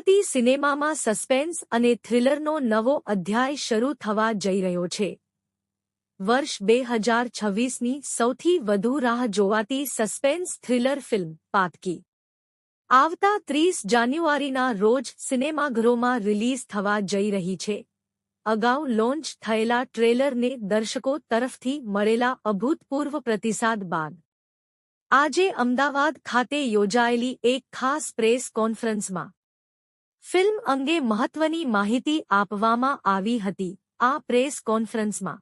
ગુજરાતી સિનેમામાં સસ્પેન્સ અને થ્રિલરનો નવો અધ્યાય શરૂ થવા જઈ રહ્યો છે. વર્ષ બે હજાર છવ્વીસની સૌથી વધુ રાહ જોવાતી સસ્પેન્સ થ્રિલર ફિલ્મ, પાતકી. આવતા ત્રીસ જાન્યુઆરીના રોજ સિનેમાઘરોમાં રિલીઝ થવા જઈ રહી છે. અગાઉ લોન્ચ થયેલા ટ્રેલરને દર્શકો તરફથી મળેલા અભૂતપૂર્વ પ્રતિસાદ બાદ. આજે અમદાવાદ ખાતે યોજાયેલી એક ખાસ પ્રેસ કોન્ફરન્સમાં ફિલ્મ અંગે મહત્વની માહિતી આપવામાં આવી હતી, આ પ્રેસ કોન્ફરન્સમાં.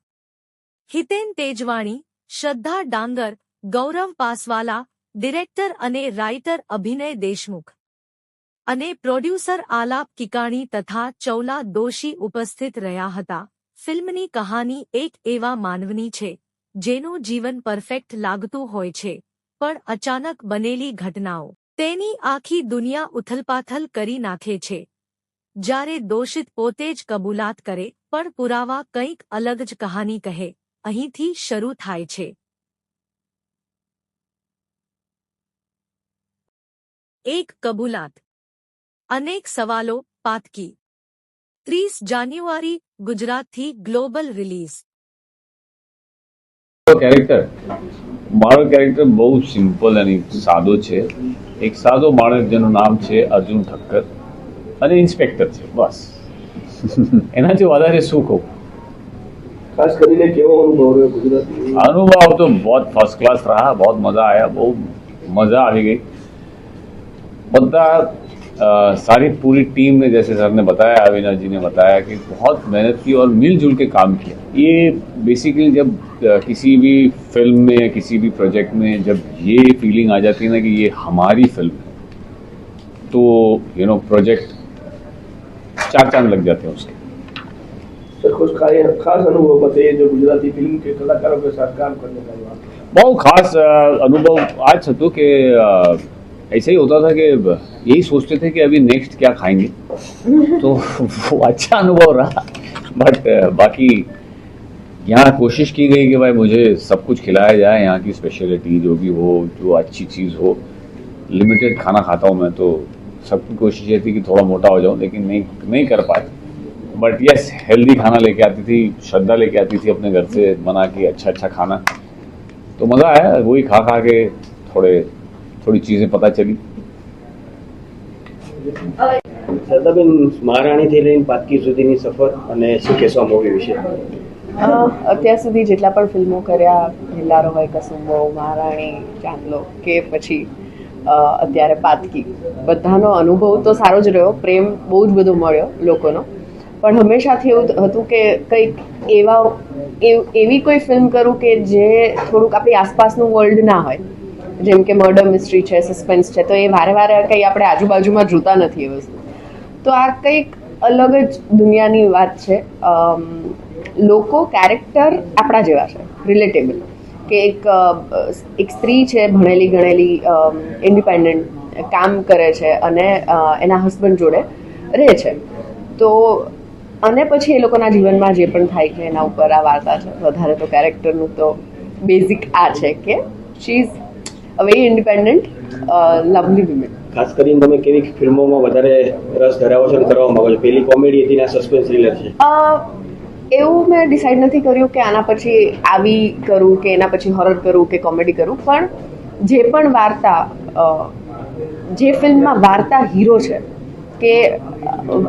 હિતેન તેજવાણી, શ્રદ્ધા ડાંગર, ગૌરવ પાસવાલા, ડિરેક્ટર અને રાઇટર અભિનય દેશમુખ અને પ્રોડ્યુસર આલાપ કિકાણી તથા ચૌલા દોશી ઉપસ્થિત રહ્યા હતા. ફિલ્મની કહાની એક એવા માનવની છે, જેનું જીવન પરફેક્ટ લાગતું હોય છે, પણ અચાનક બનેલી ઘટનાઓ. તેની આખી દુનિયા ઉથલપાથલ કરી નાખે છે. જ્યારે દોષિત પોતે જ કબૂલાત કરે, પણ પુરાવા કંઈક અલગ જ કહાની કહે, અહીંથી શરૂ થાય છે. એક કબૂલાત. અનેક સવાલો, પાતકી. ત્રીસ જાન્યુઆરી, ગુજરાતથી ગ્લોબલ રિલીઝ. કેરેક્ટર મારો કેરેક્ટર બહુ સિમ્પલ અને સાદો છે. એક સાદો માણસ જેનું નામ છે અર્જુન ઠક્કર અને ઇન્સ્પેક્ટર છે બસ. એનાથી વધારે શું કહું? ખાસ કરીને અનુભવ અનુભવ તો બહુ ફર્સ્ટ ક્લાસ રહ્યા બહુ મજા આવ્યા બહુ મજા આવી ગઈ. બધા सारी पूरी टीम ने जैसे सर ने बताया अविनाश जी ने बताया कि बहुत मेहनत की और मिलजुल के काम किया। ये बेसिकली जब किसी भी फ़िल्म में या किसी भी प्रोजेक्ट में जब ये फीलिंग आ जाती है ना कि ये हमारी फ़िल्म है तो यू नो प्रोजेक्ट चार चाँद लग जाते हैं उसके। खास अनुभव बताइए जो गुजराती फ़िल्म के कलाकारों के साथ काम करने का बहुत खास अनुभव आज सतु के ऐसे ही होता था कि यही सोचते थे कि अभी नेक्स्ट क्या खाएँगे। तो वो अच्छा अनुभव रहा। बट बाकी यहाँ कोशिश की गई कि भाई मुझे सब कुछ खिलाया जाए यहाँ की स्पेशलिटी जो भी हो जो अच्छी चीज़ हो। लिमिटेड खाना खाता हूँ मैं तो सबकी कोशिश ये थी कि थोड़ा मोटा हो जाऊँ लेकिन नहीं नहीं कर पाए। बट यस हेल्दी खाना लेके आती थी श्रद्धा लेके आती थी अपने घर से बना के अच्छा अच्छा खाना। तो मज़ा आया वही खा खा के थोड़े थोड़ी चीज़ें पता चली શ્રદ્ધાબેન મહારાણીથી લઈને પાતકી સુધીની સફર અને શું કહેશો આ મૂવી વિશે અ, અત્યાર સુધી જેટલા પણ ફિલ્મો કર્યા હિલ્લારો હોય કસુંબો મહારાણી ચાંદલો કે પછી અ, અત્યારે પાતકી બધાનો અનુભવ તો સારો જ રહ્યો પ્રેમ બહુ જ બધો મળ્યો લોકોનો પણ હંમેશાથી એવું હતું કે કંઈક એવા એવ- એવી કોઈ ફિલ્મ કરું કે જે થોડુંક આપણી આસપાસનું વર્લ્ડ ના હોય જેમ કે મર્ડર મિસ્ટ્રી છે સસ્પેન્સ છે, તો એ વારે વારે કંઈ આપણે આજુબાજુમાં જોતા નથી એ વસ્તુ. તો આ કંઈક અલગ જ દુનિયાની વાત છે. લોકો કેરેક્ટર આપણા જેવા છે રિલેટેબલ કે એક એક સ્ત્રી છે, ભણેલી ગણેલી ઇન્ડિપેન્ડન્ટ કામ કરે છે અને એના હસબન્ડ જોડે રહે છે. તો અને પછી એ લોકોના જીવનમાં જે પણ થાય છે, એના ઉપર આ વાર્તા છે. વધારે તો કેરેક્ટરનું તો બેઝિક આ છે કે she is a very independent lovely woman ખાસ કરીને તમે કેવી ફિલ્મોમાં વધારે રસ ધરાવો છો અને કરવા માંગો છો? પેલી કોમેડી હતી ને સસ્પેન્સ થ્રિલર છે. એવું મેં ડિસાઈડ નથી કર્યું કે આના પછી આવી કરું કે એના પછી હોરર કરું કે કોમેડી કરું પણ જે પણ વાર્તા જે ફિલ્મમાં વાર્તા હીરો છે કે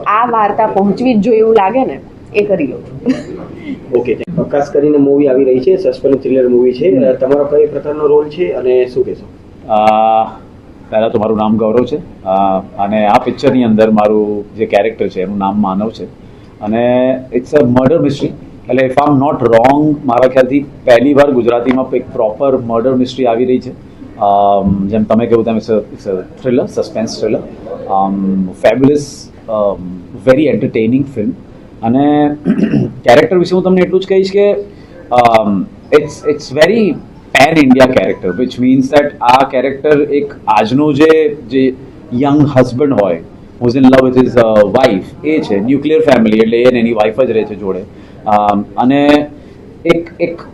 આ વાર્તા પહોંચવી જ જોઈએ એવું લાગે ને એ કરી લઉં. ઓકે ખાસ કરીને મૂવી આવી રહી છે સસ્પેન્સ થ્રિલર મૂવી છે. તમારો કઈ પ્રકારનો રોલ છે અને શું કહેશો? પહેલાં તો મારું નામ ગૌરવ છે. અને આ પિક્ચરની અંદર મારું જે કેરેક્ટર છે એનું નામ માનવ છે. અને ઇટ્સ અ મર્ડર મિસ્ટ્રી એટલે ઇફ આમ નોટ રોંગ મારા ખ્યાલથી પહેલી વાર ગુજરાતીમાં એક પ્રોપર મર્ડર મિસ્ટ્રી આવી રહી છે. જેમ તમે કહ્યું તેમ it's a thriller suspense thriller fabulous very entertaining film અને કેરેક્ટર વિશે હું તમને એટલું જ કહીશ કે it's it's very pan India character which means that આ કેરેક્ટર એક આજનો જે જે યંગ હસબન્ડ હોય who's in love with his wife એ છે ન્યુક્લિયર ફેમિલી એટલે એને એની વાઇફ જ રહે છે જોડે. અને એક એક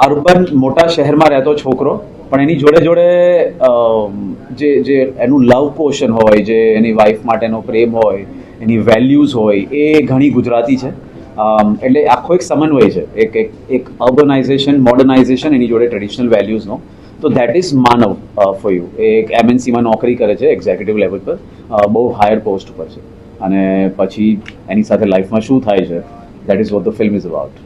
અર્બન મોટા શહેરમાં રહેતો છોકરો, પણ એની જોડે જોડે જે જે એનું લવ પોશન હોય, જે એની વાઈફ માટેનો પ્રેમ હોય એની વેલ્યુઝ હોય એ ઘણી ગુજરાતી છે. એટલે આખો એક સમન્વય છે. એક એક એક અર્બનાઇઝેશન મોડર્નાઇઝેશન એની જોડે ટ્રેડિશનલ વેલ્યુઝનો તો that is Manav for you એ એક એમએનસીમાં નોકરી કરે છે એક્ઝિક્યુટિવ લેવલ પર. બહુ હાયર પોસ્ટ પર છે. અને પછી એની સાથે લાઈફમાં શું થાય છે that is what the film is about